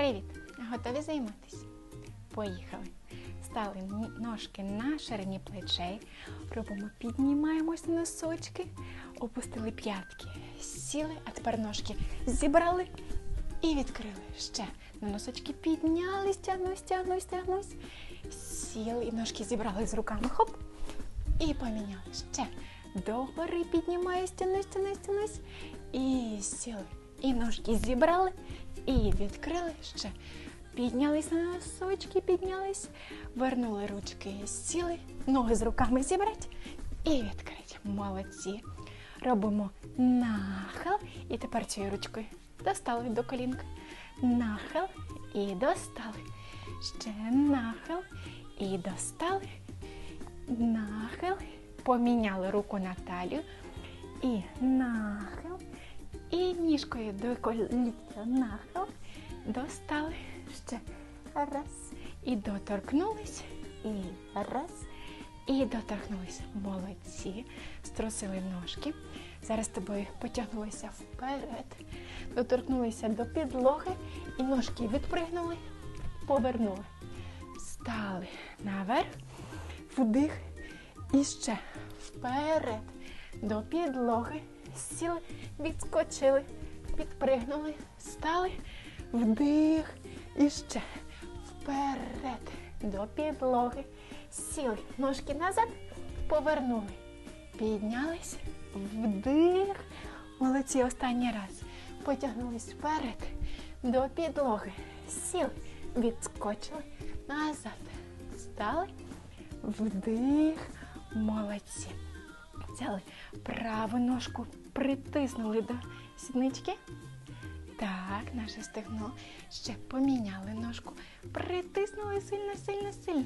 Привіт! Готові займатися? Поїхали. Стали ножки на ширині плечей. Робимо, піднімаємось на носочки, опустили п'ятки, сіли, а тепер ножки зібрали і відкрили. Ще на носочки піднялись, тягнусь, тягнусь, тягнусь. Сіли і ножки зібрали з руками. Хоп. І поміняли. Ще догори піднімаюсь, тянусь, тянусь, тянусь. І сіли. І ножки зібрали і відкрили ще. Піднялись на носочки, піднялись, вернули ручки, сіли, ноги з руками зібрати і відкрити. Молодці. Робимо нахил. І тепер цією ручкою достали до колінка. Нахил і достали. Ще нахил і достали. Нахил. Поміняли руку на талію. І нахил. І ніжкою до коліття нахил. Достали. Ще раз. І доторкнулись. І раз. І доторкнулися. Молодці. Струсили ножки. Зараз тобою потягнулися вперед. Доторкнулися до підлоги. І ножки відпригнули. Повернули. Встали наверх. Вдих. І ще вперед. До підлоги. Сіли, відскочили, підпригнули, стали, вдих і ще вперед до підлоги. Сіли, ножки назад, повернули. Піднялись, вдих. Молодці, останній раз. Потягнулись вперед до підлоги. Сіли, відскочили назад. Стали, вдих. Молодці. Взяли праву ножку, притиснули до сіднички. Так, наше стегно. Ще поміняли ножку. Притиснули сильно, сильно, сильно.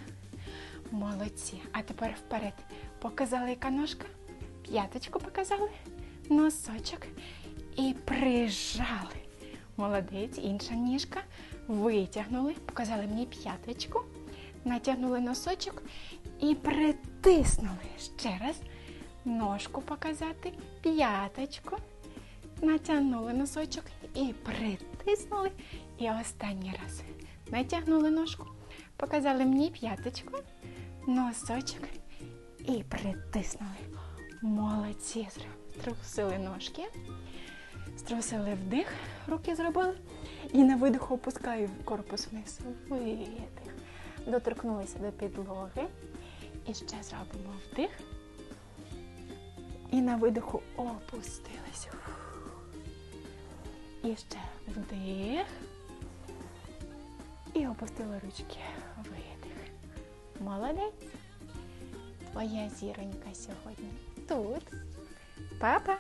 Молодці. А тепер вперед. Показали, яка ножка. П'яточку показали, носочок і прижали. Молодець, інша ніжка. Витягнули, показали мені п'яточку, натягнули носочок і притиснули. Ще раз ножку показати, п'яточку, натягнули носочок і притиснули. І останній раз натягнули ножку, показали мені п'яточку, носочок і притиснули. Молодці. Струсили ножки, струсили вдих, руки зробили. І на видиху опускаю корпус вниз. Видих. Доторкнулися до підлоги. І ще зробимо вдих. І на видиху опустилися. І ще вдих. І опустили ручки. Видих. Молодець. Твоя зіронька сьогодні тут. Папа.